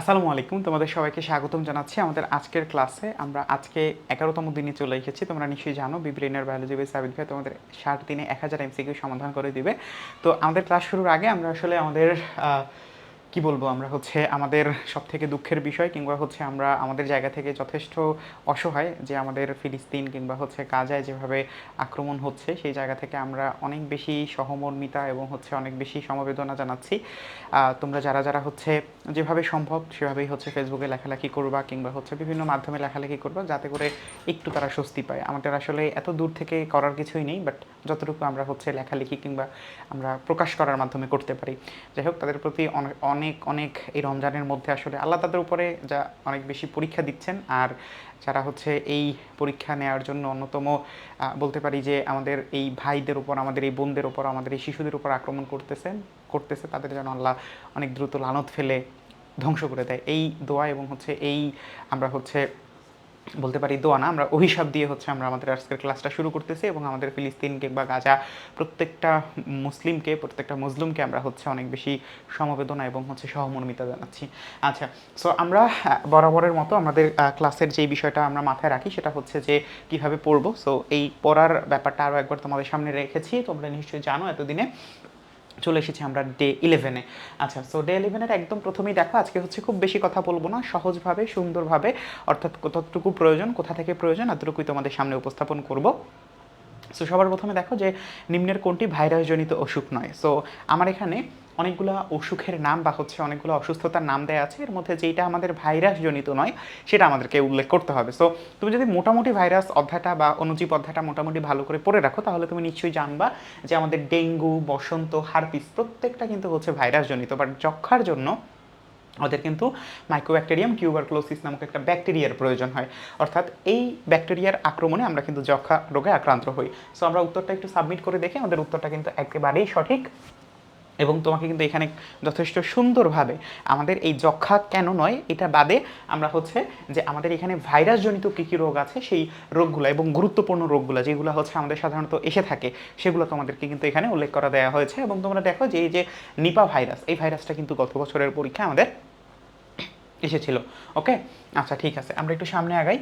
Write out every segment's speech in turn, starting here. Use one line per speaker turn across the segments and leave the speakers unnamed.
আসসালামু আলাইকুম, তোমাদের সবাইকে স্বাগতম জানাচ্ছি আমাদের আজকের ক্লাসে। আমরা আজকে এগারোতম দিনে চলে এসেছি, তোমরা নিশ্চয়ই জানো, বিব্রেনের বায়োলজি বেস সাবিত ভাই তোমাদের ষাট দিনে এক হাজার এমসিকিউ সমাধান করে দিবে। তো আমাদের ক্লাস শুরুর আগে আমরা আসলে আমাদের কি বলব, আমরা হচ্ছে আমাদের সব থেকে দুঃখের বিষয় কিংবা হচ্ছে আমরা আমাদের জায়গা থেকে যথেষ্ট অসহায় যে আমাদের ফিলিস্তিন কিংবা হচ্ছে গাজায় যেভাবে আক্রমণ হচ্ছে, সেই জায়গা থেকে আমরা অনেক বেশি সহমর্মিতা এবং হচ্ছে অনেক বেশি সমবেদনা জানাচ্ছি। তোমরা যারা যারা হচ্ছে যেভাবে সম্ভব সেভাবেই হচ্ছে ফেসবুকে লেখালেখি করবা কিংবা হচ্ছে বিভিন্ন মাধ্যমে লেখালেখি করবা, যাতে করে একটু তারা স্বস্তি পায়। আমাদের আসলে এত দূর থেকে করার কিছুই নেই বাট যতটুকু আমরা হচ্ছে লেখালেখি কিংবা আমরা প্রকাশ করার মাধ্যমে করতে পারি। যাই হোক, তাদের প্রতি অনেক অনেক অনেক এই রমজানের মধ্যে আসলে আল্লাহ তাদের উপরে যা অনেক বেশি পরীক্ষা দিচ্ছেন। আর যারা হচ্ছে এই পরীক্ষা নেওয়ার জন্য অন্যতম বলতে পারি যে আমাদের এই ভাইদের উপর, আমাদের এই বোনদের উপর, আমাদের এই শিশুদের উপর আক্রমণ করতেছেন, করতেছে, তাদের যেন আল্লাহ অনেক দ্রুত লানত ফেলে ধ্বংস করে দেয়। এই দোয়া এবং হচ্ছে এই আমরা হচ্ছে বলতে পারি দোয়া না, আমরা অভিশাপ দিয়ে হচ্ছে আমরা আমাদের আজকের ক্লাসটা শুরু করতেছি এবং আমাদের ফিলিস্তিনকে বা গাজা প্রত্যেকটা মুসলিমকে প্রত্যেকটা মুসলিমকে আমরা হচ্ছে অনেক বেশি সমবেদনা এবং হচ্ছে সহমর্মিতা জানাচ্ছি। আচ্ছা সো আমরা বরাবরের মতো আমাদের ক্লাসের যে বিষয়টা আমরা মাথায় রাখি সেটা হচ্ছে যে কীভাবে পড়ব। সো এই পড়ার ব্যাপারটা আরও একবার তোমাদের সামনে রেখেছি, তোমরা নিশ্চয়ই জানো এতদিনে। চলে এসেছি আমরা ডে ইলেভেনে আচ্ছা সো ডে ইলেভেনের একদম প্রথমেই দেখো, আজকে হচ্ছে খুব বেশি কথা বলব না, সহজভাবে, সুন্দরভাবে, অর্থাৎ কতটুকু প্রয়োজন, কোথা থেকে প্রয়োজন, এতটুকুই তোমাদের সামনে উপস্থাপন করব। সো সবার প্রথমে দেখো যে নিম্নের কোনটি ভাইরাসজনিত অসুখ নয়। সো আমার এখানে অনেকগুলো অসুখের নাম বা হচ্ছে অনেকগুলো অসুস্থতার নাম দেওয়া আছে। এর মধ্যে যেটা আমাদের ভাইরাসজনিত নয়, সেটা আমাদেরকে উল্লেখ করতে হবে। সো তুমি যদি মোটামুটি ভাইরাস অধ্যায়টা বা অনুজীব অধ্যায়টা মোটামুটি ভালো করে পড়ে রাখো, তাহলে তুমি নিশ্চয়ই জানবা যে আমাদের ডেঙ্গু, বসন্ত, হারপিস প্রত্যেকটা কিন্তু হচ্ছে ভাইরাসজনিত। বাট যক্ষার জন্য ওদের কিন্তু মাইক্রোব্যাকটেরিয়াম টিউবারক্লোসিস নামক একটা ব্যাকটেরিয়ার প্রয়োজন হয়। অর্থাৎ এই ব্যাকটেরিয়ার আক্রমণে আমরা কিন্তু যক্ষা রোগে আক্রান্ত হই। সো আমরা উত্তরটা একটু সাবমিট করে দেখি আমাদের উত্তরটা কিন্তু একেবারেই সঠিক। এবং তোমাকে কিন্তু এখানে যথেষ্ট সুন্দরভাবে আমাদের এই যক্ষা কেন নয়, এটা বাদে আমরা হচ্ছে যে আমাদের এখানে ভাইরাসজনিত কী কী রোগ আছে সেই রোগগুলো এবং গুরুত্বপূর্ণ রোগগুলো, যেগুলো হচ্ছে আমাদের সাধারণত এসে থাকে, সেগুলো তোমাদেরকে কিন্তু এখানে উল্লেখ করা দেওয়া হয়েছে। এবং তোমরা দেখো যে এই যে নিপা ভাইরাস, এই ভাইরাসটা কিন্তু গত বছরের পরীক্ষা আমাদের এসেছিল। ওকে? আচ্ছা ঠিক আছে। আমরা একটু সামনে আগাই।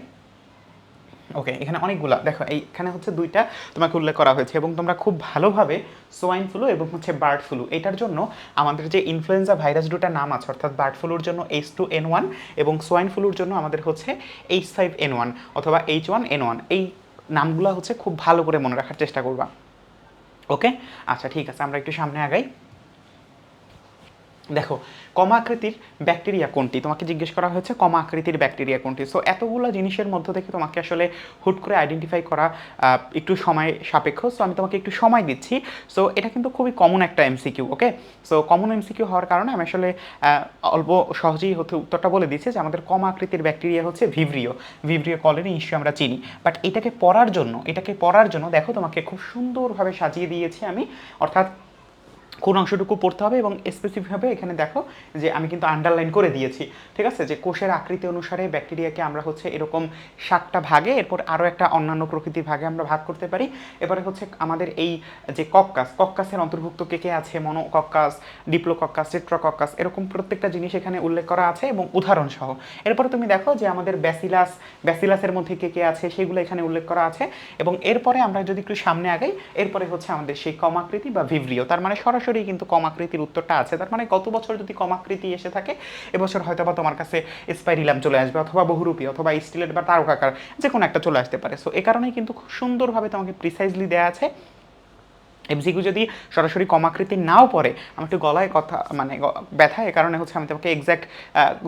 ওকে এখানে অনেকগুলা, দেখো, এইখানে হচ্ছে দুইটা তোমাকে উল্লেখ করা হয়েছে এবং তোমরা খুব ভালোভাবে সোয়াইন ফ্লু এবং হচ্ছে বার্ড ফ্লু এটার জন্য আমাদের যে ইনফ্লুয়েঞ্জা ভাইরাস দুটা নাম আছে, অর্থাৎ বার্ড ফ্লুর জন্য এইচ টু এন ওয়ান এবং সোয়াইন ফ্লুর জন্য আমাদের হচ্ছে এইচ ফাইভ এন ওয়ান অথবা এইচ ওয়ান এন ওয়ান এই নামগুলো হচ্ছে খুব ভালো করে মনে রাখার চেষ্টা করবা। ওকে আচ্ছা ঠিক আছে, আমরা একটু সামনে আগাই। দেখো কমা আকৃতির ব্যাকটেরিয়া কোনটি? তোমাকে জিজ্ঞেস করা হয়েছে কমা আকৃতির ব্যাকটেরিয়া কোনটি? সো এতগুলো জিনিসের মধ্য থেকে তোমাকে আসলে হুট করে আইডেন্টিফাই করা একটু সময় সাপেক্ষ। সো আমি তোমাকে একটু সময় দিচ্ছি। সো এটা কিন্তু খুবই কমন একটা MCQ okay so common MCQ হওয়ার কারণে আমি আসলে অল্প সহজেই হতে উত্তরটা বলে দিচ্ছি যে আমাদের কমা আকৃতির ব্যাকটেরিয়া হচ্ছে ভিভ্রিও। ভিভ্রিও কলেরি নিশ্চয়ই আমরা চিনি। বাট এটাকে পড়ার জন্য, এটাকে পড়ার জন্য দেখো তোমাকে খুব সুন্দরভাবে সাজিয়ে দিয়েছি আমি। অর্থাৎ কোন অংশটুকু পড়তে হবে এবং স্পেসিফিকভাবে এখানে দেখো যে আমি কিন্তু আন্ডারলাইন করে দিয়েছি, ঠিক আছে? যে কোষের আকৃতি অনুসারে ব্যাকটেরিয়াকে আমরা হচ্ছে এরকম সাতটা ভাগে, এরপর আরও একটা অন্যান্য প্রকৃতির ভাগে আমরা ভাগ করতে পারি। এবারে হচ্ছে আমাদের এই যে কক্কাস কক্কাসের অন্তর্ভুক্ত কে কে আছে? মনো কক্কাস ডিপ্লো মনোকক্কাস ডিপ্লোকক্কাস চিত্রকক্কাস এরকম প্রত্যেকটা জিনিস এখানে উল্লেখ করা আছে এবং উদাহরণ সহ এরপরে তুমি দেখো যে আমাদের ব্যাসিলাস ব্যাসিলাসের মধ্যে কে কে আছে সেগুলো এখানে উল্লেখ করা আছে এবং এরপরে আমরা যদি একটু সামনে আগাই, এরপরে হচ্ছে আমাদের সেই কমাকৃতি বা ভিভ্রিও তার মানে সরাসরি কিন্তু কম আকৃতির উত্তরটা আছে। তার মানে গত বছর যদি কম আকৃতি এসে থাকে, এবছর হয়তো বা তোমার কাছে স্পাইরিলাম চলে আসবে অথবা বহুরূপী অথবা স্টিলেট বা তারকাকার যে কোনো একটা চলে আসতে পারে। সো এ কারণেই কিন্তু খুব সুন্দরভাবে তোমাকে প্রিসাইজলি দেওয়া আছে। এমসিকিউ যদি সরাসরি কমাকৃতি নাও পড়ে, আমার একটু গলায় কথা মানে ব্যথা এ কারণে হচ্ছে আমি তোমাকে এক্স্যাক্ট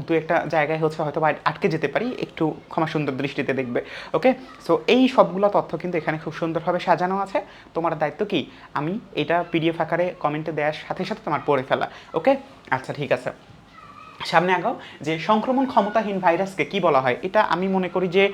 দু একটা জায়গায় হচ্ছে হয়তো বা আটকে যেতে পারি, একটু ক্ষমা সুন্দর দৃষ্টিতে দেখবে ওকে সো এই সবগুলো তথ্য কিন্তু এখানে খুব সুন্দরভাবে সাজানো আছে। তোমার দায়িত্ব কি? আমি এটা পিডিএফ আকারে কমেন্টে দেওয়ার সাথে সাথে তোমার পড়ে ফেলা ওকে আচ্ছা ঠিক আছে। সামনে আগাও যে সংক্রমণ ক্ষমতাহীন ভাইরাসকে কি বলা হয়? এটা আমি মনে করি যে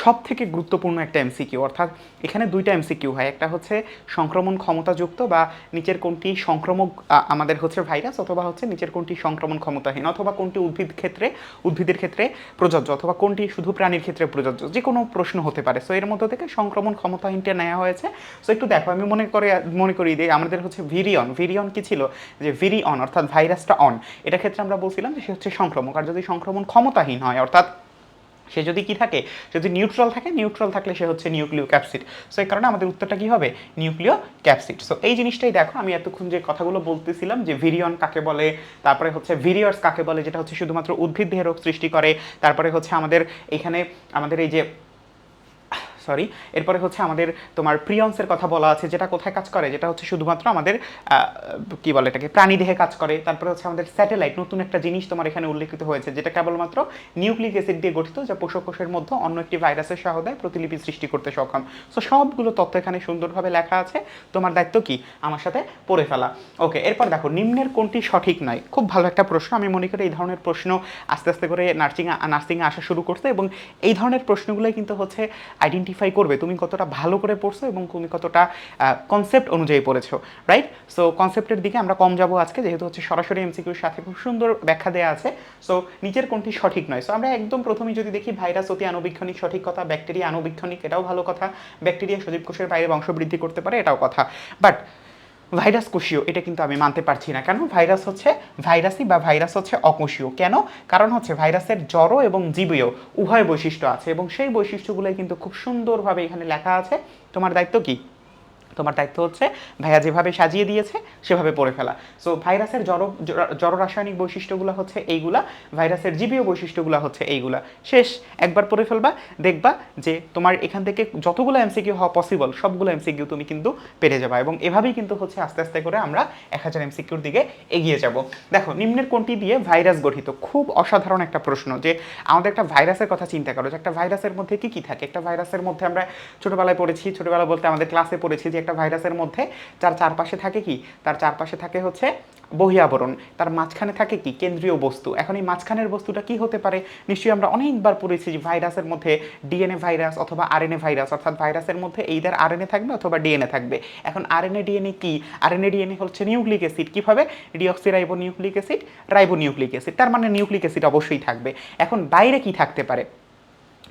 সব থেকে গুরুত্বপূর্ণ একটা এমসিকিউ অর্থাৎ এখানে দুইটা এমসিকিউ হয়। একটা হচ্ছে সংক্রমণ ক্ষমতাযুক্ত বা নিচের কোনটি সংক্রমক আমাদের হচ্ছে ভাইরাস, অথবা হচ্ছে নিচের কোনটি সংক্রমণ ক্ষমতাহীন, অথবা কোনটি উদ্ভিদ ক্ষেত্রে, উদ্ভিদের ক্ষেত্রে প্রযোজ্য, অথবা কোনটি শুধু প্রাণীর ক্ষেত্রে প্রযোজ্য, যে কোনো প্রশ্ন হতে পারে। সো এর মধ্যে থেকে সংক্রমণ ক্ষমতাহীনটা নেওয়া হয়েছে। সো একটু দেখো, আমি মনে করে, মনে করি যে আমাদের হচ্ছে ভিরিয়ন ভিরিয়ন কি ছিল? যে ভিরি অন অর্থাৎ ভাইরাসটা অন এটা ক্ষেত্রে আমরা বলছিলাম যে সে হচ্ছে সংক্রমক। আর যদি সংক্রমণ ক্ষমতাহীন হয়, অর্থাৎ সে যদি কি থাকে? যদি নিউট্রাল থাকে নিউট্রাল থাকলে সে হচ্ছে নিউক্লিও ক্যাপসিড সো এই কারণে আমাদের উত্তরটা কী হবে? নিউক্লিও ক্যাপসিড সো এই জিনিসটাই দেখো, আমি এতক্ষণ যে কথাগুলো বলতেছিলাম, যে ভিরিয়ন কাকে বলে, তারপরে হচ্ছে ভিরিয়ার্স কাকে বলে, যেটা হচ্ছে শুধুমাত্র উদ্ভিদ দেহের রোগ সৃষ্টি করে, তারপরে হচ্ছে আমাদের এখানে, আমাদের এই যে সরি এরপরে হচ্ছে আমাদের তোমার প্রিয়ন্সের কথা বলা আছে, যেটা কোথায় কাজ করে, যেটা হচ্ছে শুধুমাত্র আমাদের কি বলে এটাকে প্রাণী দেহে কাজ করে। তারপরে হচ্ছে আমাদের স্যাটেলাইট নতুন একটা জিনিস তোমার এখানে উল্লেখিত হয়েছে, যেটা কেবলমাত্র নিউক্লিক অ্যাসিড দিয়ে গঠিত, যা পোষক কোষের মধ্যে অন্য একটি ভাইরাসের সহায়তায় প্রতিলিপি সৃষ্টি করতে সক্ষম। সো সবগুলো তথ্য এখানে সুন্দরভাবে লেখা আছে। তোমার দায়িত্ব কি? আমার সাথে পড়ে ফেলা। ওকে এরপর দেখো, নিম্নের কোনটি সঠিক নয়? খুব ভালো একটা প্রশ্ন। আমি মনে করি এই ধরনের প্রশ্ন আস্তে আস্তে করে নার্সিং নার্সিংয়ে আসা শুরু করছে এবং এই ধরনের প্রশ্নগুলোই কিন্তু হচ্ছে আইডেন্টিফাই করবে তুমি কতটা ভালো করে পড়ছো এবং তুমি কতটা কনসেপ্ট অনুযায়ী পড়েছো রাইট সো কনসেপ্টের দিকে আমরা কম যাব আজকে, যেহেতু হচ্ছে সরাসরি এমসিকিউর সাথে খুব সুন্দর ব্যাখ্যা দেওয়া আছে। সো নিচের কোনটি সঠিক নয়? সো আমরা একদম প্রথমেই যদি দেখি, ভাইরাস অতি আনুবীক্ষণিক সঠিক কথা। ব্যাকটেরিয়া আনুবীক্ষণিক এটাও ভালো কথা। ব্যাকটেরিয়া সজীব কোষের বাইরে বংশবৃদ্ধি করতে পারে, এটাও কথা। বাট ভাইরাস কোষীয়, এটা কিন্তু আমি মানতে পারছি না। কেন? ভাইরাস হচ্ছে ভাইরাসই বা ভাইরাস হচ্ছে অকোষীয়। কেন? কারণ হচ্ছে ভাইরাসের জড় এবং জীবীয় উভয় বৈশিষ্ট্য আছে এবং সেই বৈশিষ্ট্যগুলোই কিন্তু খুব সুন্দরভাবে এখানে লেখা আছে। তোমার দায়িত্ব কি? তোমার দায়িত্ব হচ্ছে ভাইয়া যেভাবে সাজিয়ে দিয়েছে, সেভাবে পড়ে ফেলা। সো ভাইরাসের জড় জড় রাসায়নিক বৈশিষ্ট্যগুলো হচ্ছে এইগুলা, ভাইরাসের জীবীয় বৈশিষ্ট্যগুলো হচ্ছে এইগুলা। শেষ, একবার পড়ে ফেলবা, দেখবা যে তোমার এখান থেকে যতগুলো এমসিকিউ হওয়া পসিবল সবগুলো এমসিকিউ তুমি কিন্তু পেরে যাবা এবং এভাবেই কিন্তু হচ্ছে আস্তে আস্তে করে আমরা এক হাজার এমসিকিউর দিকে এগিয়ে যাব। দেখো, নিম্নের কোনটি দিয়ে ভাইরাস গঠিত? খুব অসাধারণ একটা প্রশ্ন যে আমাদের একটা ভাইরাসের কথা চিন্তা করো যে একটা ভাইরাসের মধ্যে কি কি থাকে? একটা ভাইরাসের মধ্যে আমরা ছোটবেলায় পড়েছি, ছোটবেলা বলতে আমাদের ক্লাসে পড়েছি যে একটা ভাইরাসের মধ্যে, যার চারপাশে থাকে কি? তার চারপাশে থাকে হচ্ছে বহিয়াবরণ তার মাঝখানে থাকে কি? কেন্দ্রীয় বস্তু। এখন এই মাঝখানের বস্তুটা কি হতে পারে? নিশ্চয়ই আমরা অনেকবার পড়েছি যে ভাইরাসের মধ্যে ডিএনএ ভাইরাস অথবা আরএনএ ভাইরাস, অর্থাৎ ভাইরাসের মধ্যে এইদার আরএনএ থাকবে অথবা ডিএনএ থাকবে। এখন আরএনএ, ডিএনএ কি? আরএনএ, ডিএনএ হচ্ছে নিউক্লিক অ্যাসিড। কীভাবে? Deoxy ribo nucleic acid ribo nucleic acid. তার মানে নিউক্লিক অ্যাসিড অবশ্যই থাকবে। এখন বাইরে কি থাকতে পারে?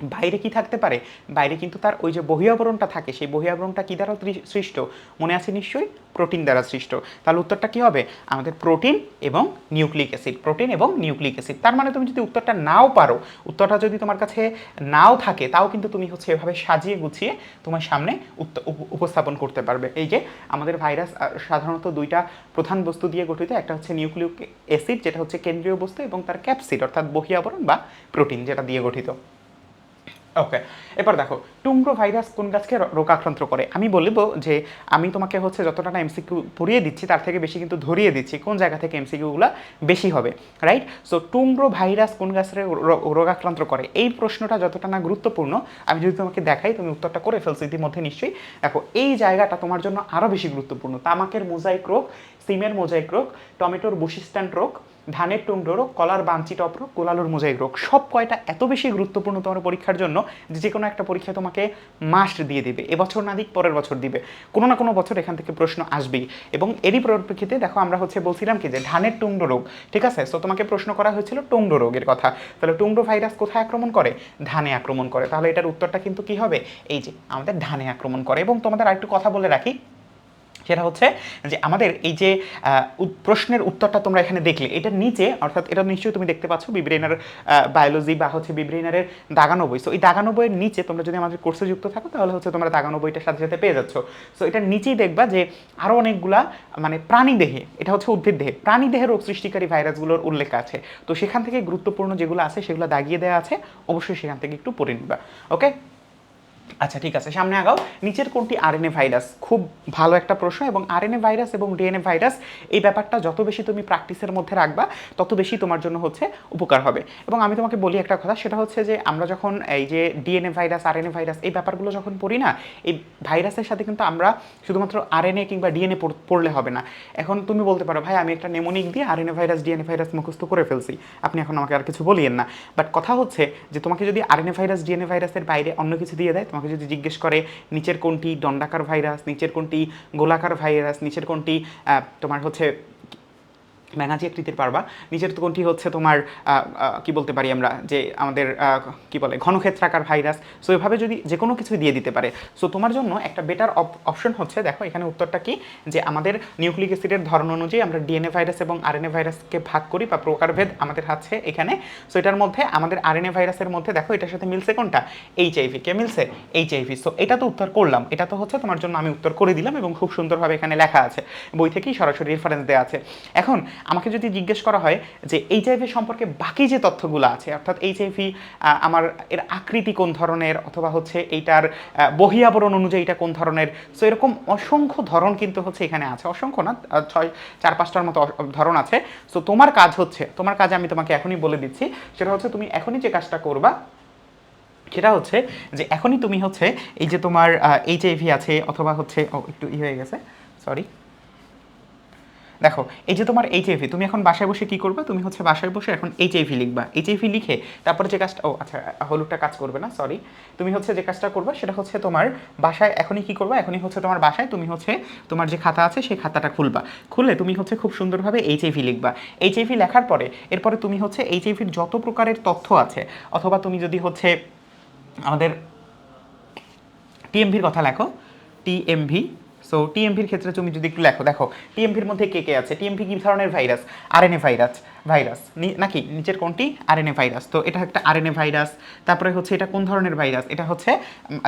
বাইরে কি থাকতে পারে? বাইরে কিন্তু তার ওই যে বহিয়াবরণটা থাকে, সেই বহিয়াবরণটা কী দ্বারা সৃষ্ট? মনে আছে নিশ্চয়ই? প্রোটিন দ্বারা সৃষ্ট। তাহলে উত্তরটা কি হবে? আমাদের প্রোটিন এবং নিউক্লিক অ্যাসিড। প্রোটিন এবং নিউক্লিক অ্যাসিড। তার মানে তুমি যদি উত্তরটা নাও পারো, উত্তরটা যদি তোমার কাছে নাও থাকে, তাও কিন্তু তুমি হচ্ছে এভাবে সাজিয়ে গুছিয়ে তোমার সামনে উপস্থাপন করতে পারবে। এই যে আমাদের ভাইরাস সাধারণত দুইটা প্রধান বস্তু দিয়ে গঠিত, একটা হচ্ছে নিউক্লিক অ্যাসিড, যেটা হচ্ছে কেন্দ্রীয় বস্তু এবং তার ক্যাপসিড, অর্থাৎ বহিয়াবরণ বা প্রোটিন, যেটা দিয়ে গঠিত। ওকে এবার দেখো টুমরো ভাইরাস কোন গাছকে রোগাক্রান্ত করে? আমি বলব যে আমি তোমাকে হচ্ছে যতটা না এমসিকিউ পড়িয়ে দিচ্ছি, তার থেকে বেশি কিন্তু ধরিয়ে দিচ্ছি কোন জায়গা থেকে এমসিকিউগুলো বেশি হবে রাইট সো টুমরো ভাইরাস কোন গাছের রোগাক্রান্ত করে? এই প্রশ্নটা যতটা না গুরুত্বপূর্ণ, আমি যদি তোমাকে দেখাই, তুমি উত্তরটা করে ফেলছো ইতিমধ্যে নিশ্চয়ই। দেখো, এই জায়গাটা তোমার জন্য আরও বেশি গুরুত্বপূর্ণ। তামাকের মোজাইক রোগ, সিমের মোজাইক রোগ, টমেটোর বুশিস্ট্যান্ট রোগ ধানের টুমডো রোগ কলার বাঞ্চি টপ রোগ কোলালুর মোজাইক রোগ, সব কয়টা এত বেশি গুরুত্বপূর্ণ তোমার পরীক্ষার জন্য যে কোনো একটা পরীক্ষা তোমাকে মাস্ট দিয়ে দিবে। এবছর না দিক, পরের বছর দিবে। কোনো না কোনো বছর এখান থেকে প্রশ্ন আসবেই। এবং এরই পরিপ্রেক্ষিতে দেখো, আমরা হচ্ছে বলছিলাম কি যে ধানের টুমডো রোগ, ঠিক আছে? সো তোমাকে প্রশ্ন করা হয়েছিল টুমডো রোগের কথা। তাহলে টুমডো ভাইরাস কোথায় আক্রমণ করে? ধানে আক্রমণ করে। তাহলে এটার উত্তরটা কিন্তু কি হবে? এই যে, আমাদের ধানে আক্রমণ করে। এবং তোমাদের আরেকটু কথা বলে রাখি সেটা হচ্ছে যে আমাদের এই যে প্রশ্নের উত্তরটা তোমরা এখানে দেখলে, এটার নিচে, অর্থাৎ এটা নিশ্চয়ই তুমি দেখতে পাচ্ছ বিব্রেনার বায়োলজি বা হচ্ছে বিব্রেনারের দাগানো বই সো এই দাগানো বইয়ের নিচে তোমরা যদি আমাদের কোর্সে যুক্ত থাকো, তাহলে হচ্ছে তোমরা দাগানো বইটার সাথে সাথে পেয়ে যাচ্ছ। সো এটার নিচেই দেখবা যে আরও অনেকগুলা মানে প্রাণী দেহে এটা হচ্ছে উদ্ভিদ দেহে প্রাণী দেহে রোগ সৃষ্টিকারী ভাইরাসগুলোর উল্লেখ আছে। তো সেখান থেকে গুরুত্বপূর্ণ যেগুলো আছে, সেগুলো দাগিয়ে দেওয়া আছে, অবশ্যই সেখান থেকে একটু পড়ে নিবা। ওকে আচ্ছা ঠিক আছে সামনে আগাও নিচের কোনটি আরএনএ ভাইরাস খুব ভালো একটা প্রশ্ন এবং আরএনএ ভাইরাস এবং ডিএনএ ভাইরাস এই ব্যাপারটা যত বেশি তুমি প্র্যাকটিসের মধ্যে রাখবা তত বেশি তোমার জন্য হচ্ছে উপকার হবে এবং আমি তোমাকে বলি একটা কথা সেটা হচ্ছে যে আমরা যখন এই যে ডিএনএ ভাইরাস আরএনএ ভাইরাস এই ব্যাপারগুলো যখন পড়ি না এই ভাইরাসের সাথে কিন্তু আমরা শুধুমাত্র আরএনএ কিংবা ডিএনএ পড়লে হবে না এখন তুমি বলতে পারো ভাই আমি একটা নেমোনিক দিয়ে আরএনএ ভাইরাস ডিএনএ ভাইরাস মুখস্থ করে ফেলছি আপনি এখন আমাকে আর কিছু বলিয়েন না বাট কথা হচ্ছে যে তোমাকে যদি আরএনএ ভাইরাস ডিএনএ ভাইরাসের বাইরে অন্য কিছু দিয়ে দেয় তোমাকে যদি জিজ্ঞেস করে, নিচের কোনটি দণ্ডাকার ভাইরাস, নিচের কোনটি গোলাকার ভাইরাস, নিচের কোনটি তোমার হচ্ছে ব্যাঙাচি আকৃতির পারবা। নিচের কোনটি হচ্ছে তোমার কি বলতে পারি আমরা, যে আমাদের কি বলে, ঘনক্ষেত্রাকার ভাইরাস। সো এভাবে যদি যে কোনো কিছু দিয়ে দিতে পারে। সো তোমার জন্য একটা বেটার অপশন হচ্ছে, দেখো এখানে উত্তরটা কি? যে আমাদের নিউক্লিক অ্যাসিডের ধরন অনুযায়ী আমরা ডিএনএ ভাইরাস এবং আরএনএ ভাইরাসকে ভাগ করি বা প্রকারভেদ আমাদের আছে এখানে। সো এটার মধ্যে, আমাদের আরএনএ ভাইরাসের মধ্যে দেখো এটার সাথে মিলছে কোনটা? এইচআইভি কে মিলছে? এইচআইভি সো এটা তো উত্তর করলাম। এটা তো হচ্ছে তোমার জন্য আমি উত্তর করে দিলাম এবং খুব সুন্দরভাবে এখানে লেখা আছে। বই থেকেই সরাসরি রেফারেন্স দেওয়া আছে। এখন আমাকে যদি জিজ্ঞেস করা হয় যে এইচআইভি সম্পর্কে বাকি যে তথ্যগুলো আছে অর্থাৎ এইচআইভি আমার এর আকৃতি কোন ধরনের অথবা হচ্ছে এইটার আহ, বহিরাবরণ অনুযায়ী এটা কোন ধরনের সো এরকম অসংখ্য ধরন কিন্তু হচ্ছে এখানে আছে। অসংখ্য না ছয় চার পাঁচটার মতো ধরন আছে। সো তোমার কাজ হচ্ছে তোমার কাজ আমি তোমাকে এখনই বলে দিচ্ছি সেটা হচ্ছে তুমি এখনই যে কাজটা করবা সেটা হচ্ছে যে এখনই তুমি হচ্ছে এই যে তোমার এইচআইভি আছে অথবা হচ্ছে একটু ই হয়ে গেছে সরি দেখো, এই যে তোমার এইচআইভি তুমি এখন বাসায় বসে কি করবে? তুমি হচ্ছে বাসায় বসে এখন এইচআইভি লিখবা। এইচআইভি লিখে তারপরে যে কাজটা ও আচ্ছা হলুদটা কাজ করবে না সরি তুমি হচ্ছে যে কাজটা করবে, সেটা হচ্ছে তোমার বাসায় এখনই কি করবা? এখনই হচ্ছে তোমার বাসায় তুমি হচ্ছে তোমার যে খাতা আছে, সেই খাতাটা খুলবা। খুলে তুমি হচ্ছে খুব সুন্দরভাবে এইচআইভি লিখবা। এইচআইভি লেখার পরে, এরপরে তুমি হচ্ছে এইচআইভির যত প্রকারের তথ্য আছে, অথবা তুমি যদি হচ্ছে আমাদের টিএমভির কথা লেখো টিএমভি সো টিএমভির ক্ষেত্রে তুমি যদি একটু লেখো, দেখো টিএমভির মধ্যে কে কে আছে? টিএমভি কি ধরনের ভাইরাস? আরএনএ ভাইরাস ভাইরাস নাকি? নিচের কোনটি? RNA virus. তো এটা একটা আরএনএ ভাইরাস, তারপরে হচ্ছে এটা কোন ধরনের ভাইরাস? এটা হচ্ছে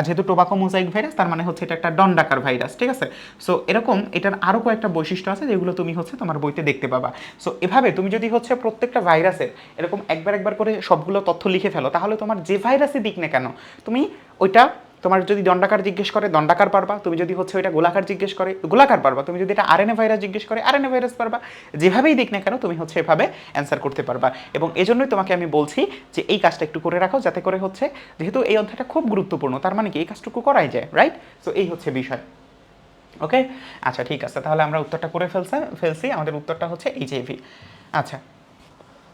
যেহেতু টোবাকো মোজাইক ভাইরাস, তার মানে হচ্ছে এটা একটা দণ্ডাকার ভাইরাস, ঠিক আছে? সো এরকম এটার আরও কয়েকটা বৈশিষ্ট্য আছে যেগুলো তুমি হচ্ছে তোমার বইতে দেখতে পাবা। সো এভাবে তুমি যদি হচ্ছে প্রত্যেকটা ভাইরাসের এরকম একবার একবার করে সবগুলো তথ্য লিখে ফেলো, তাহলে তোমার যে ভাইরাসই দিক না কেন, তুমি ওইটা তোমার যদি দণ্ডাকার জিজ্ঞেস করে, দণ্ডাকার পারবা। তুমি যদি হচ্ছে ওইটা গোলাকার জিজ্ঞেস করে, গোলাকার পারবা। তুমি যদি এটা আরএনএ ভাইরাস জিজ্ঞেস করে, আরএনএ ভাইরাস পারবা। যেভাবেই দিক না কেন, তুমি হচ্ছে এভাবে অ্যান্সার করতে পারবা। এবং এজন্যই তোমাকে আমি বলছি যে এই কাজটা একটু করে রাখো, যাতে করে হচ্ছে যেহেতু এই অধ্যায়টা খুব গুরুত্বপূর্ণ, তার মানে কি এই কাজটুকু করাই যায় রাইট সো এই হচ্ছে বিষয়। ওকে আচ্ছা ঠিক আছে। তাহলে আমরা উত্তরটা করে ফেলছে, ফেলছি। আমাদের উত্তরটা হচ্ছে এইচআইভি আচ্ছা।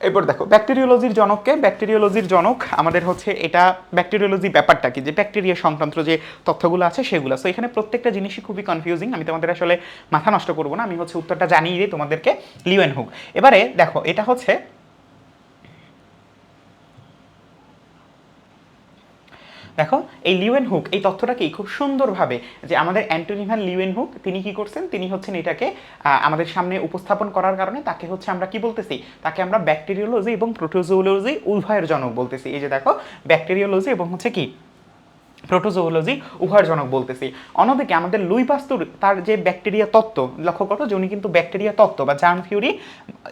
এরপর দেখো ব্যাকটেরিওলজির জনককে ব্যাকটেরিওলজির জনক আমাদের হচ্ছে এটা ব্যাকটেরিওলজি ব্যাপারটা কি? যে ব্যাকটেরিয়া সংক্রান্ত যে তথ্যগুলো আছে সেগুলো। সো এখানে প্রত্যেকটা জিনিসই খুবই কনফিউজিং আমি তোমাদের আসলে মাথা নষ্ট করব না। আমি হচ্ছে উত্তরটা জানিয়ে দিই তোমাদেরকে। লিওয়েন হুক এবারে দেখো, এটা হচ্ছে দেখো, এই লিওয়েন হুক এই তথ্যটাকেই খুব সুন্দরভাবে যে আমাদের অ্যান্টনি ভ্যান লিওয়েন হুক তিনি কি করছেন? তিনি হচ্ছেন এটাকে আমাদের সামনে উপস্থাপন করার কারণে তাকে হচ্ছে আমরা কি বলতেছি? তাকে আমরা ব্যাকটেরিওলজি এবং প্রোটোজোলজি উভয়ের জনক বলতেছি। এই যে দেখো ব্যাকটেরিওলজি এবং হচ্ছে কি? প্রোটোজোলজি উভয়ের জনক বলতেছি। অন্যদিকে আমাদের লুই পাস্তুর তার যে ব্যাকটেরিয়া তত্ত্ব, লক্ষ্য করো যে উনি কিন্তু ব্যাকটেরিয়া তত্ত্ব বা জার্ম থিওরি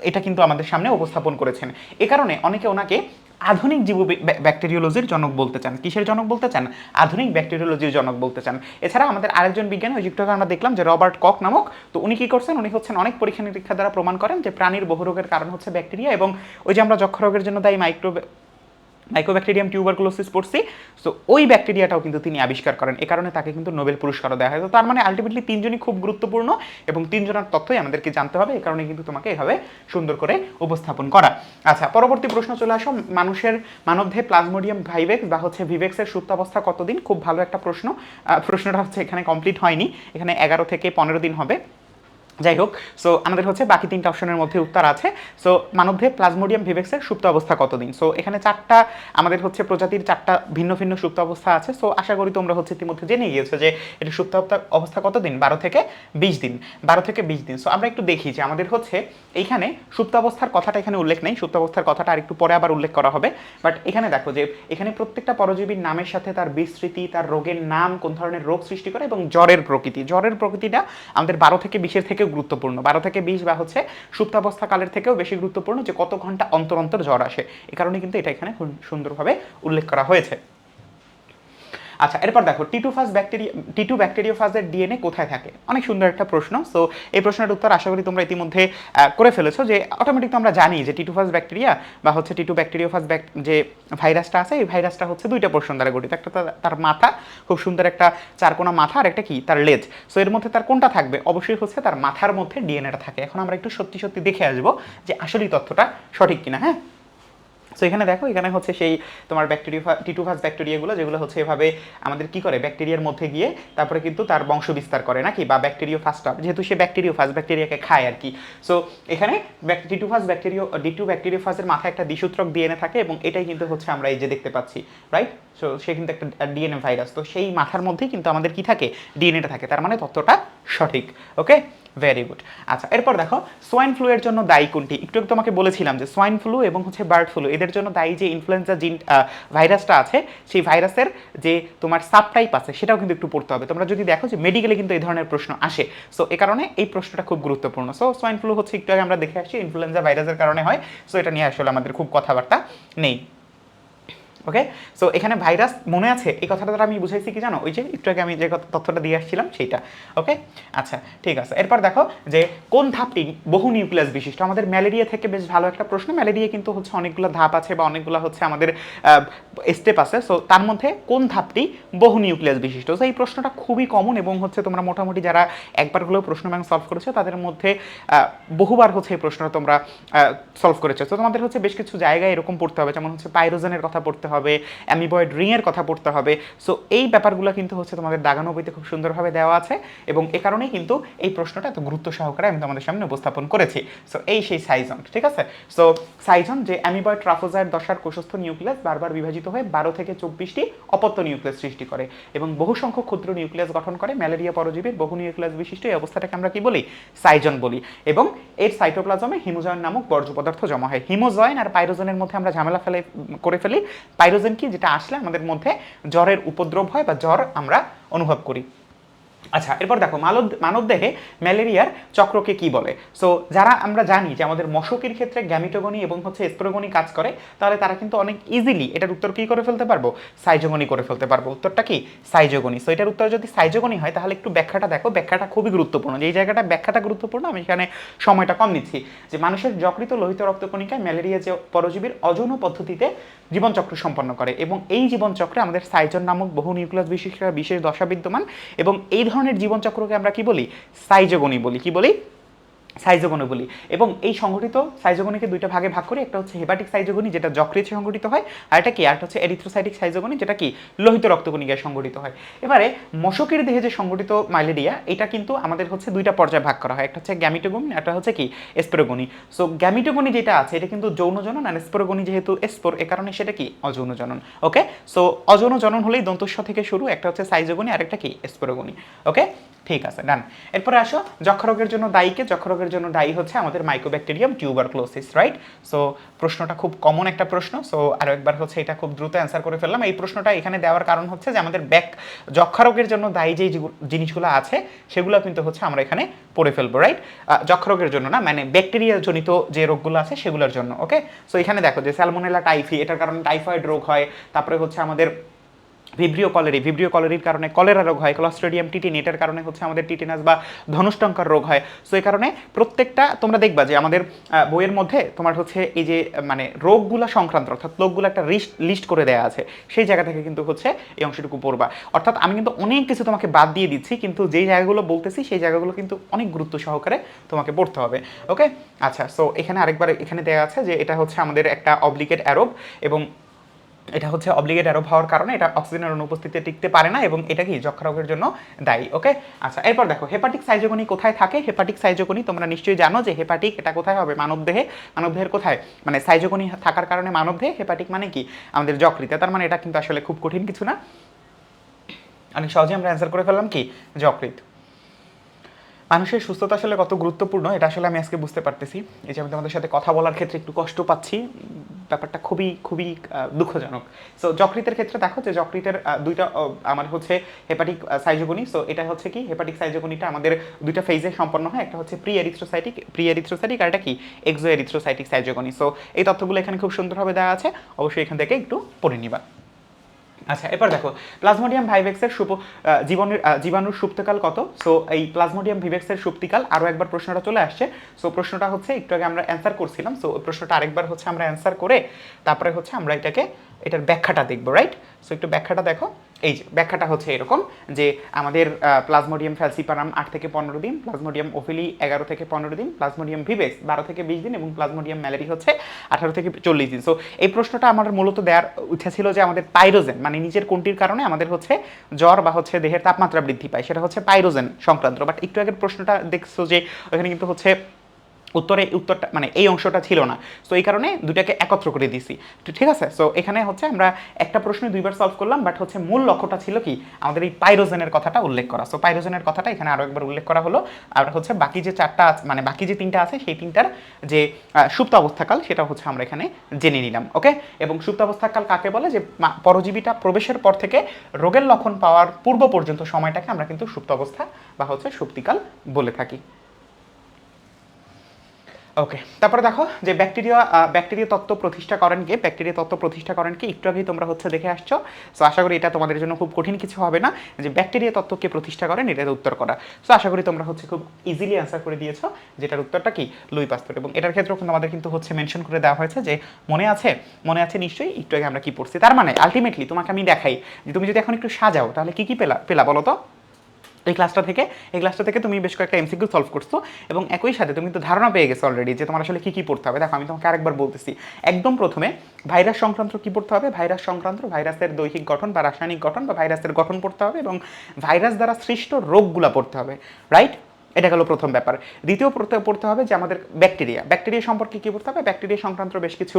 এটা কিন্তু আমাদের সামনে উপস্থাপন করেছেন। এ কারণে অনেকে ওনাকে আধুনিক জীব ব্যাকটেরিওলজির জনক বলতে চান, কিসের জনক বলতে চান? আধুনিক ব্যাকটেরিওলজির জনক বলতে চান। এছাড়া আমাদের আরেকজন বিজ্ঞানী ওই যুক্তকে আমরা দেখলাম যে রবার্ট কক নামক, তো উনি কী করছেন? উনি হচ্ছেন অনেক পরীক্ষা নিরীক্ষা দ্বারা প্রমাণ করেন যে প্রাণীর বহু রোগের কারণ হচ্ছে ব্যাকটেরিয়া এবং ওই যে আমরা যক্ষ রোগের জন্য দায়ী মাইক্রো মাইক্রোব্যাকটেরিয়াম টিউবারকুলোসিস পড়ছি। সো ওই ব্যাকটেরিয়াটাও কিন্তু তিনি আবিষ্কার করেন। এ কারণে তাকে কিন্তু নোবেল পুরস্কারও দেওয়া হয় তো তার মানে আলটিমেটলি তিনজনই খুব গুরুত্বপূর্ণ এবং তিনজনের তথ্যই আমাদেরকে জানতে হবে। এই কারণে কিন্তু তোমাকে এভাবে সুন্দর করে উপস্থাপন করা। আচ্ছা পরবর্তী প্রশ্ন চলে আসো। মানুষের, মানবদেহে প্লাজমোডিয়াম ভাইভেক্স বা হচ্ছে ভিভেক্সের সুপ্তাবস্থা কতদিন? খুব ভালো একটা প্রশ্ন। প্রশ্নটা হচ্ছে এখানে কমপ্লিট হয়নি। এখানে এগারো থেকে পনেরো দিন হবে। যাই হোক সো আমাদের হচ্ছে বাকি তিনটা অপশনের মধ্যে উত্তর আছে। সো মানবদেহে প্লাজমোডিয়াম ভিভেক্সের সুপ্ত অবস্থা কতদিন? সো এখানে চারটা, আমাদের হচ্ছে প্রজাতির চারটা ভিন্ন ভিন্ন সুপ্ত অবস্থা আছে। সো আশা করি তোমরা হচ্ছে ইতিমধ্যে জেনে গিয়েছো যে এটা সুপ্ত অবস্থা- কতদিন? বারো থেকে বিশ দিন। বারো থেকে বিশ দিন। সো আমরা একটু দেখি যে আমাদের হচ্ছে এইখানে সুপ্ত অবস্থার কথাটা এখানে উল্লেখ নেই। সুপ্ত অবস্থার কথাটা আর একটু পরে আবার উল্লেখ করা হবে। বাট এখানে দেখো যে এখানে প্রত্যেকটা পরজীবীর নামের সাথে তার বিস্তৃতি, তার রোগের নাম, কোন ধরনের রোগ সৃষ্টি করে এবং জ্বরের প্রকৃতি। জ্বরের প্রকৃতিটা আমাদের বারো থেকে বিশের থেকেও গুরুত্বপূর্ণ। বারো থেকে বিশ বা হচ্ছে সুপ্তাবস্থা কালের থেকেও বেশি গুরুত্বপূর্ণ যে কত ঘণ্টা অন্তর অন্তর জ্বর আসে। এ কারণে কিন্তু এটা এখানে সুন্দরভাবে উল্লেখ করা হয়েছে। আচ্ছা এরপর দেখো T two phage bacteria T two ব্যাকটেরিওফাজের DNA কোথায় থাকে? অনেক সুন্দর একটা প্রশ্ন। সো এই প্রশ্নের উত্তর আশা করি তোমরা ইতিমধ্যে করে ফেলেছো যে অটোমেটিক তো আমরা জানি যে টিটু ফাস ব্যাকটেরিয়া বা হচ্ছে টিটু ব্যাকটেরিওফাজ ব্যাক যে ভাইরাসটা আছে, এই ভাইরাসটা হচ্ছে দুইটা পোর্শন দ্বারা গঠিত। একটা তার- তার মাথা, খুব সুন্দর একটা চারকোনা মাথা আর একটা কি? তার লেজ। সো এর মধ্যে তার কোনটা থাকবে? অবশ্যই হচ্ছে তার মাথার মধ্যে ডিএনএটা থাকে। এখন আমরা একটু সত্যি সত্যি দেখে আসব যে আসলেই তথ্যটা সঠিক কিনা হ্যাঁ? সো এখানে দেখো, এখানে হচ্ছে সেই তোমার ব্যাকটেরিয়া টিটুভাস ব্যাকটেরিয়াগুলো যেগুলো হচ্ছে এভাবে আমাদের কি করে? ব্যাকটেরিয়ার মধ্যে গিয়ে তারপরে কিন্তু তার বংশ বিস্তার করে, নাকি? বা ব্যাকটেরিয়া ফাস্ট যেহেতু সে ব্যাকটেরিয়া ফাস্ট ব্যাকটেরিয়াকে খায় আর কি। সো এখানে টিটুভাস ব্যাকটেরিয়া ডিটু ব্যাকটেরিয়া ফাসের মাথায় একটা দ্বিসূত্রক ডিএনএ থাকে এবং এটাই কিন্তু হচ্ছে আমরা এই যে দেখতে পাচ্ছি রাইট সো সে কিন্তু একটা ডিএনএ ভাইরাস তো সেই মাথার মধ্যেই কিন্তু আমাদের কি থাকে? ডিএনএটা থাকে, তার মানে তথ্যটা সঠিক ওকে ভেরি গুড আচ্ছা এরপর দেখো সোয়াইন ফ্লু এর জন্য দায়ী কোনটি? একটু তোমাকে বলেছিলাম যে সোয়াইন ফ্লু এবং হচ্ছে বার্ড ফ্লু এদের জন্য দায়ী যে ইনফ্লুয়েঞ্জা জিন ভাইরাসটা আছে, সেই ভাইরাসের যে তোমার সাব টাইপ আছে, সেটাও কিন্তু একটু পড়তে হবে। তোমরা যদি দেখো যে মেডিকেলে কিন্তু এই ধরনের প্রশ্ন আসে। সো এ কারণে এই প্রশ্নটা খুব গুরুত্বপূর্ণ। সো সোয়াইন ফ্লু হচ্ছে একটু আগে আমরা দেখে আসছি ইনফ্লুয়েঞ্জা ভাইরাসের কারণে হয়। সো এটা নিয়ে আসলে আমাদের খুব কথাবার্তা নেই। ওকে সো এখানে ভাইরাস মনে আছে? এই কথাটা দ্বারা আমি বুঝাইছি কি জানো? ওই যে একটু আগে আমি যে তথ্যটা দিয়ে আসছিলাম সেইটা। ওকে আচ্ছা ঠিক আছে। এরপর দেখো যে কোন ধাপটি বহু নিউক্লিয়াস বিশিষ্ট? আমাদের ম্যালেরিয়া থেকে বেশ ভালো একটা প্রশ্ন। ম্যালেরিয়া কিন্তু হচ্ছে অনেকগুলো ধাপ আছে বা অনেকগুলো হচ্ছে আমাদের স্টেপ আছে। সো তার মধ্যে কোন ধাপটি বহু নিউক্লিয়াস বিশিষ্ট? তো এই প্রশ্নটা খুবই কমন এবং হচ্ছে তোমরা মোটামুটি যারা একবার হলেও প্রশ্ন ব্যাংক সলভ করেছ, তাদের মধ্যে বহুবার হচ্ছে এই প্রশ্নটা তোমরা সলভ করেছ। তো তোমাদের হচ্ছে বেশ কিছু জায়গায় এরকম পড়তে হবে। যেমন হচ্ছে পাইরোজেনের কথা পড়তে হবে। অ্যামিবয়েড রিংয়ের কথা পড়তে হবে। সো এই ব্যাপারগুলো কিন্তু হচ্ছে তোমাদের দাগানো বইতে খুব সুন্দরভাবে দেওয়া আছে এবং এ কারণেই কিন্তু এই প্রশ্নটা এত গুরুত্ব সহকারে আমি তোমাদের সামনে উপস্থাপন করেছি। সো এই সেই সাইজন, ঠিক আছে? সো সাইজন যে অ্যামিবয়েড ট্রাফোজাইড দশার কোষস্থ নিউক্লিয়াস বারবার বিভাজিত হয়ে বারো থেকে চব্বিশটি অপত্য নিউক্লিয়াস সৃষ্টি করে এবং বহু সংখ্যক ক্ষুদ্র নিউক্লিয়াস গঠন করে ম্যালেরিয়া পরজীবীর বহু নিউক্লিয়াস বিশিষ্ট এই অবস্থাটাকে আমরা কি বলি? সাইজন বলি এবং এর সাইটোপ্লাজমে হিমোজয়েন নামক বর্জ্য পদার্থ জমা হয়। হিমোজয়েন আর পাইরোজনের মধ্যে আমরা ঝামেলা ফেলে, করে ফেলি। পাইরোজেন কি? যেটা আসলে আমাদের মধ্যে জ্বরের উপদ্রব হয় বা জ্বর আমরা অনুভব করি। আচ্ছা এরপর দেখো মানব মানবদেহে ম্যালেরিয়ার চক্রকে কি বলে? সো যারা আমরা জানি যে আমাদের মশকির ক্ষেত্রে গ্যামিটোগনি এবং হচ্ছে স্প্রোগনি কাজ করে, তাহলে তারা কিন্তু অনেক ইজিলি এটার উত্তর কি করে ফেলতে পারব? সাইজোগনি করে ফেলতে পারব। উত্তরটা কি? সাইজোগনি। সো এটার উত্তর যদি সাইজোগনি হয়, তাহলে একটু ব্যাখ্যাটা দেখো। ব্যাখ্যাটা খুবই গুরুত্বপূর্ণ। যে এই জায়গাটা ব্যাখ্যাটা গুরুত্বপূর্ণ, আমি এখানে সময়টা কম নিচ্ছি। যে মানুষের যকৃত লোহিত রক্তকণিকায় ম্যালেরিয়া যে পরজীবীর অযৌন পদ্ধতিতে জীবনচক্র সম্পন্ন করে এবং এই জীবনচক্রে আমাদের সাইজন নামক বহু নিউক্লিয়াস বিশিষ্ট বিশেষ দশা বিদ্যমান এবং এই ধরনের জীবনচক্রকে আমরা কি বলি? সাইজোগনি বলি। কি বলি? সাইজোগনি বলি। এবং এই সংগঠিত সাইজোগনিকে দুইটা ভাগে ভাগ করি একটা হচ্ছে হেপাটিক সাইজোগনি, যেটা যকৃতে সংগঠিত হয়, আর একটা কি? আরেকটা হচ্ছে এরিথ্রোসাইটিক সাইজোগনি, যেটা কি? লোহিত রক্তকণিকায় সংগঠিত হয়। এবারে মশকের দেহে যে সংগঠিত ম্যালেরিয়া এটা কিন্তু আমাদের হচ্ছে দুইটা পর্যায়ে ভাগ করা হয়। একটা হচ্ছে গ্যামিটোগনি একটা হচ্ছে কি? স্পোরোগনি। সো গ্যামিটোগনি যেটা আছে, এটা কিন্তু যৌন জনন, আর স্পোরোগনি যেহেতু স্পোর, এ কারণে সেটা কি? অযৌন জনন। ওকে? সো অযৌন জনন হলেই দন্তস্ব থেকে শুরু, একটা হচ্ছে সাইজোগনি, আর একটা কি? স্পোরোগনি। ওকে? ঠিক আছে ডান এরপরে আসো, যক্ষরোগের জন্য দায়ীকে, যক্ষরোগের জন্য দায়ী হচ্ছে আমাদের মাইক্রোব্যাকটেরিয়াম টিউবারক্লোসিস রাইট সো প্রশ্নটা খুব কমন একটা প্রশ্ন সো আরও একবার হচ্ছে এটা খুব দ্রুত অ্যান্সার করে ফেললাম। এই প্রশ্নটা এখানে দেওয়ার কারণ হচ্ছে যে আমাদের ব্যাক যক্ষারোগের জন্য দায়ী যেই জিনিসগুলো আছে, সেগুলো কিন্তু হচ্ছে আমরা এখানে পড়ে ফেলব রাইট যক্ষরোগের জন্য না মানে ব্যাকটেরিয়া জনিত যে রোগগুলো আছে, সেগুলোর জন্য ওকে সো এখানে দেখো যে স্যালমোনেলা টাইফি এটার কারণে টাইফয়েড রোগ হয়, তারপরে হচ্ছে আমাদের ভিব্রিও কলেরি, ভিব্রিও কলেরির কারণে কলেরা রোগ হয় ক্লস্ট্রেডিয়াম টিটিন এটার কারণে হচ্ছে আমাদের টিটেনাস বা ধনুষ্টঙ্কার রোগ হয়। সো এই কারণে প্রত্যেকটা তোমরা দেখবা যে আমাদের বইয়ের মধ্যে তোমার হচ্ছে এই যে মানে রোগগুলা সংক্রান্ত, অর্থাৎ রোগগুলো একটা লিস্ট লিস্ট করে দেওয়া আছে, সেই জায়গা থেকে কিন্তু হচ্ছে এই অংশটুকু পড়বা। অর্থাৎ আমি কিন্তু অনেক কিছু তোমাকে বাদ দিয়ে দিচ্ছি, কিন্তু যেই জায়গাগুলো বলতেছি, সেই জায়গাগুলো কিন্তু অনেক গুরুত্ব সহকারে তোমাকে পড়তে হবে। ওকে আচ্ছা সো এখানে আরেকবার এখানে দেওয়া আছে যে এটা হচ্ছে আমাদের একটা অবলিকেট অ্যারোব এবং এটা হচ্ছে অব্লিগেট অ্যারোব হওয়ার কারণে এটা অক্সিজেনের অনুপস্থিতিতে টিকতে পারে না এবং এটা কি যক্ষা রোগের জন্য দায়ী ওকে আচ্ছা এরপর দেখো হেপাটিক সাইজোগনি কোথায় থাকে? হেপাটিক সাইজোগনি তোমরা নিশ্চয়ই জানো যে হেপাটিক এটা কোথায় হবে? মানবদেহে মানবদেহের কোথায়? মানে সাইজোগনি থাকার কারণে মানবদেহে হেপাটিক মানে কি? আমাদের যকৃতে। তার মানে এটা কিন্তু আসলে খুব কঠিন কিছু না। অনেক সহজে আমরা অ্যান্সার করে ফেললাম কি? যকৃত। মানুষের সুস্থতা আসলে কত গুরুত্বপূর্ণ, এটা আসলে আমি আজকে বুঝতে পারতেছি। এই যে আমি তোমাদের সাথে কথা বলার ক্ষেত্রে একটু কষ্ট পাচ্ছি, ব্যাপারটা খুবই খুবই দুঃখজনক। সো যকৃতের ক্ষেত্রে দেখো যে যকৃতের দুইটা আমার হচ্ছে হেপাটিক সাইজোগনি সো এটা হচ্ছে কি? হেপাটিক সাইজোগনিটা আমাদের দুইটা ফেজে সম্পন্ন হয়, একটা হচ্ছে প্রি এরিথ্রোসাইটিক প্রি এরিথ্রোসাইটিক আর এটা কি? এক্সো এরিথ্রোসাইটিক সাইজোগনি সো এই তথ্যগুলো এখানে খুব সুন্দরভাবে দেওয়া আছে, অবশ্যই এখান থেকে একটু পড়ে নিবা। আচ্ছা এরপর দেখো প্লাজমোডিয়াম ভাইভেক্সের সুপ জীবনের জীবাণুর সুপ্তকাল কত? সো এই প্লাজমোডিয়াম ভিভেক্সের সুপ্তিকাল আরও একবার প্রশ্নটা চলে আসছে। সো প্রশ্নটা হচ্ছে, একটু আগে আমরা অ্যান্সার করছিলাম সো প্রশ্নটা আরেকবার হচ্ছে আমরা অ্যান্সার করে, তারপরে হচ্ছে আমরা এটাকে, এটার ব্যাখ্যাটা দেখব রাইট সো একটু ব্যাখ্যাটা দেখো। এই যে, ব্যাখ্যাটা হচ্ছে এরকম যে আমাদের প্লাজমোডিয়াম ফ্যালসিপারাম আট থেকে পনেরো দিন, প্লাজমোডিয়াম ওফিলি এগারো থেকে পনেরো দিন, প্লাজমোডিয়াম ভিভেক্স বারো থেকে বিশ দিন এবং প্লাজমোডিয়াম ম্যালেরি হচ্ছে আঠারো থেকে চল্লিশ দিন। সো এই প্রশ্নটা আমার মূলত দেওয়ার ইচ্ছা ছিল যে আমাদের পাইরোজেন মানে নিজের কোনটির কারণে আমাদের হচ্ছে জ্বর বা হচ্ছে দেহের তাপমাত্রা বৃদ্ধি পায়, সেটা হচ্ছে পাইরোজেন সংক্রান্ত। বাট একটু আগের প্রশ্নটা দেখছ যে, ওখানে কিন্তু হচ্ছে উত্তরে উত্তরটা মানে এই অংশটা ছিল না। সো এই কারণে দুটাকে একত্র করে দিছি। ঠিক আছে? সো এখানে হচ্ছে আমরা একটা প্রশ্ন দুইবার সলভ করলাম বাট হচ্ছে মূল লক্ষ্যটা ছিল কি? আমাদের এই পাইরোজেনের কথাটা উল্লেখ করা। সো পাইরোজেনের কথাটা এখানে আরও একবার উল্লেখ করা হলো। আর হচ্ছে বাকি যে চারটা মানে বাকি যে তিনটা আছে, সেই তিনটার যে সুপ্ত অবস্থাকাল, সেটা হচ্ছে আমরা এখানে জেনে নিলাম, ওকে? এবং সুপ্ত অবস্থাকাল কাকে বলে? যে পরজীবীটা প্রবেশের পর থেকে রোগের লক্ষণ পাওয়ার পূর্ব পর্যন্ত সময়টাকে আমরা কিন্তু সুপ্ত অবস্থা বা হচ্ছে সুপ্তিকাল বলে থাকি। ওকে তারপরে দেখো যে ব্যাকটেরিয়া ব্যাকটেরিয়া তত্ত্ব প্রতিষ্ঠা করেন কে? ব্যাকটেরিয়া তত্ত্ব প্রতিষ্ঠা করেন কি? একটু আগেই তোমরা হচ্ছে দেখে আসছো। সো আশা করি এটা তোমাদের জন্য খুব কঠিন কিছু হবে না। যে ব্যাকটেরিয়া তত্ত্বকে প্রতিষ্ঠা করেন, এটার উত্তর করা। সো আশা করি তোমরা হচ্ছে খুব ইজিলি অ্যান্সার করে দিয়েছ যেটার উত্তরটা কি? Louis Pasteur. এবং এটার ক্ষেত্রেও কিন্তু আমাদের কিন্তু হচ্ছে মেনশন করে দেওয়া হয়েছে যে মনে আছে মনে আছে নিশ্চয়ই, একটু আগে আমরা কি পড়ছি? তার মানে আলটিমেটলি তোমাকে আমি দেখাই যে তুমি যদি এখন একটু সাজাও, তাহলে কি কি পেলা পেলা বলো তো? এই ক্লাসটা থেকে, এই ক্লাসটা থেকে তুমি বেশ কয়েকটা এমসিকিউ সলভ করছ এবং একই সাথে তুমি কিন্তু ধারণা পেয়ে গেছো অলরেডি যে তোমার আসলে কী কী পড়তে হবে। দেখো, আমি তোমাকে আরেকবার বলতেছি। একদম প্রথমে ভাইরাস সংক্রান্ত কী পড়তে হবে? ভাইরাস সংক্রান্ত, ভাইরাসের দৈহিক গঠন বা রাসায়নিক গঠন বা ভাইরাসের গঠন পড়তে হবে এবং ভাইরাস দ্বারা সৃষ্ট রোগগুলো পড়তে হবে। রাইট এটা গেল প্রথম ব্যাপার। দ্বিতীয় পড়তে হবে যে আমাদের ব্যাকটেরিয়া ব্যাকটেরিয়া সম্পর্কে কী পড়তে হবে? ব্যাকটেরিয়া সংক্রান্ত বেশ কিছু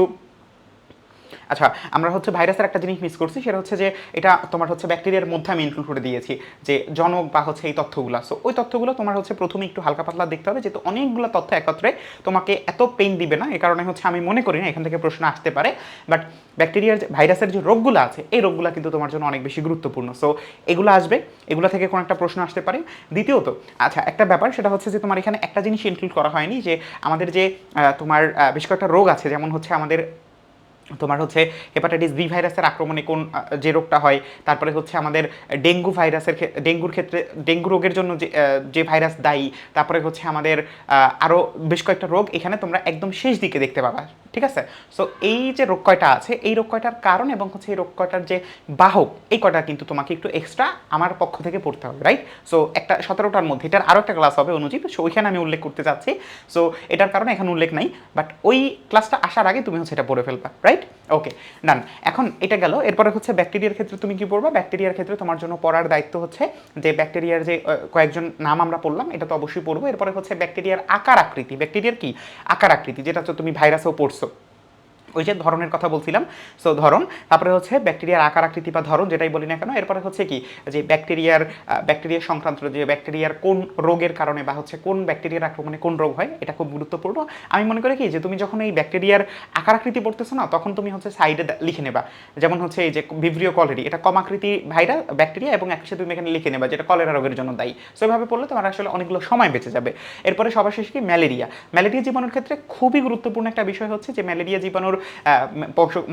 আচ্ছা আমরা হচ্ছে ভাইরাসের একটা জিনিস মিস করছি, সেটা হচ্ছে যে এটা তোমার হচ্ছে ব্যাকটেরিয়ার মধ্যে আমি ইনক্লুড করে দিয়েছি, যে জনক বা হচ্ছে এই তথ্যগুলো। সো ওই তথ্যগুলো তোমার হচ্ছে প্রথমে একটু হালকা পাতলা দেখতে হবে, যেহেতু অনেকগুলো তথ্য একত্রে তোমাকে এত পেইন দিবে না এই কারণে হচ্ছে আমি মনে করি না এখান থেকে প্রশ্ন আসতে পারে বাট ব্যাকটেরিয়ার যে, ভাইরাসের যে রোগগুলো আছে, এই রোগগুলো কিন্তু তোমার জন্য অনেক বেশি গুরুত্বপূর্ণ। সো এগুলো আসবে, এগুলো থেকে কোনো একটা প্রশ্ন আসতে পারে। দ্বিতীয়ত আচ্ছা একটা ব্যাপার, সেটা হচ্ছে যে তোমার এখানে একটা জিনিস ইনক্লুড করা হয়নি, যে আমাদের যে তোমার বেশ কয়েকটা রোগ আছে, যেমন হচ্ছে আমাদের তোমার হচ্ছে হেপাটাইটিস বি ভাইরাসের আক্রমণে কোন যে রোগটা হয়, তারপরে হচ্ছে আমাদের ডেঙ্গু ভাইরাসের ডেঙ্গুর ক্ষেত্রে, ডেঙ্গু রোগের জন্য যে যে ভাইরাস দায়ী, তারপরে হচ্ছে আমাদের আরও বেশ কয়েকটা রোগ এখানে তোমরা একদম শেষ দিকে দেখতে পাবা। ঠিক আছে? সো এই যে রোগ কয়টা আছে, এই রোগ কয়টার কারণ এবং হচ্ছে এই রোগ কয়টার যে বাহক, এই কয়টা কিন্তু তোমাকে একটু এক্সট্রা আমার পক্ষ থেকে পড়তে হবে রাইট সো একটা সতেরোটার মধ্যে, এটার আরও একটা ক্লাস হবে অনুযায়ী সো ওইখানে আমি উল্লেখ করতে চাচ্ছি সো এটার কারণে এখানে উল্লেখ নাই বাট ওই ক্লাসটা আসার আগে তুমি হচ্ছে এটা পড়ে ফেলবা রাইট ওকে ডান এখন এটা গেল, এরপরে হচ্ছে ব্যাকটেরিয়ার ক্ষেত্রে তুমি কি পড়বা? ব্যাকটেরিয়ার ক্ষেত্রে তোমার জন্য পড়ার দায়িত্ব হচ্ছে যে ব্যাকটেরিয়ার যে কয়েকজন নাম আমরা পড়লাম, এটা তো অবশ্যই পড়ব। এরপরে হচ্ছে ব্যাকটেরিয়ার আকার আকৃতি ব্যাকটেরিয়ার কি? আকার আকৃতি, যেটা তুমি ভাইরাসেও পড়ছো ওই যে ধরনের কথা বলছিলাম। সো ধরন, তারপরে হচ্ছে ব্যাকটেরিয়ার আকার, আকৃতি বা ধরন যেটাই বলি না কেন, এরপরে হচ্ছে কি? যে ব্যাকটেরিয়ার ব্যাকটেরিয়া সংক্রান্ত যে ব্যাকটেরিয়ার কোন রোগের কারণে বা হচ্ছে কোন ব্যাকটেরিয়ার আক্রমণে কোন রোগ হয়, এটা খুব গুরুত্বপূর্ণ। আমি মনে করি কি? যে তুমি যখন এই ব্যাকটেরিয়ার আকার, আকৃতি পড়তেছো না, তখন তুমি হচ্ছে সাইডে লিখে নেবা। যেমন হচ্ছে এই যে ভিভ্রিও কলেরি এটা কম আকৃতি ভাইরাস ব্যাকটেরিয়া এবং একসাথে তুমি এখানে লিখে নেবা, যেটা কলেরা রোগের জন্য দায়ী। সো এভাবে পড়লে তোমার আসলে অনেকগুলো সময় বেঁচে যাবে। এরপরে সবার শেষে কি? ম্যালেরিয়া ম্যালেরিয়া জীবাণুর ক্ষেত্রে খুবই গুরুত্বপূর্ণ একটা বিষয় হচ্ছে যে ম্যালেরিয়া জীবাণুর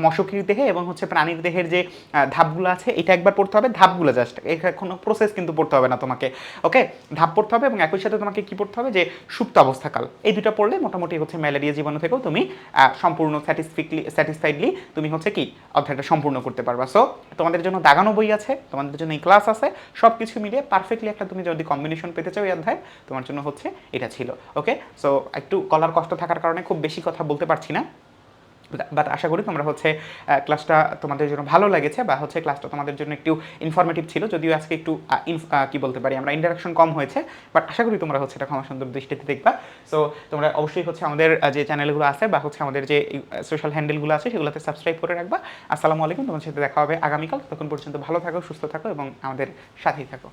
মশকির দেহে এবং হচ্ছে প্রাণীর দেহের যে ধাপগুলো আছে, এটা একবার পড়তে হবে। ধাপগুলো জাস্ট কোনো প্রসেস কিন্তু পড়তে হবে না তোমাকে ওকে ধাপ পড়তে হবে এবং একই সাথে তোমাকে কি পড়তে হবে? যে সুপ্ত অবস্থাকাল। এই দুটো পড়লে মোটামুটি হচ্ছে ম্যালেরিয়া জীবাণু থেকেও তুমি সম্পূর্ণ স্যাটিসফিকলি স্যাটিসফাইডলি তুমি হচ্ছে কি, অধ্যায়টা সম্পূর্ণ করতে পারবা। সো তোমাদের জন্য দাগানো বই আছে, তোমাদের জন্য এই ক্লাস আছে সব কিছু মিলিয়ে পারফেক্টলি একটা তুমি যদি কম্বিনেশন পেতে চাও এই অধ্যায়, তোমার জন্য হচ্ছে এটা ছিল ওকে সো একটু গলার কষ্ট থাকার কারণে খুব বেশি কথা বলতে পারছি না। বাট আশা করি তোমরা হচ্ছে ক্লাসটা তোমাদের জন্য ভালো লেগেছে বা হচ্ছে ক্লাসটা তোমাদের জন্য একটু ইনফরমেটিভ ছিল। যদিও আজকে একটু কি বলতে পারি আমরা ইন্টারাকশন কম হয়েছে বাট আশা করি তোমরা হচ্ছে এটা ক্ষমা সুন্দর দৃষ্টিতে দেখবা। সো তোমরা অবশ্যই হচ্ছে আমাদের যে চ্যানেলগুলো আছে বা হচ্ছে আমাদের যে সোশ্যাল হ্যান্ডেলগুলো আছে সেগুলোতে সাবস্ক্রাইব করে রাখবা। আসসালামু আলাইকুম তোমার সাথে দেখা হবে আগামীকাল। তখন পর্যন্ত ভালো থাকো, সুস্থ থাকো এবং আমাদের সাথেই থাকো।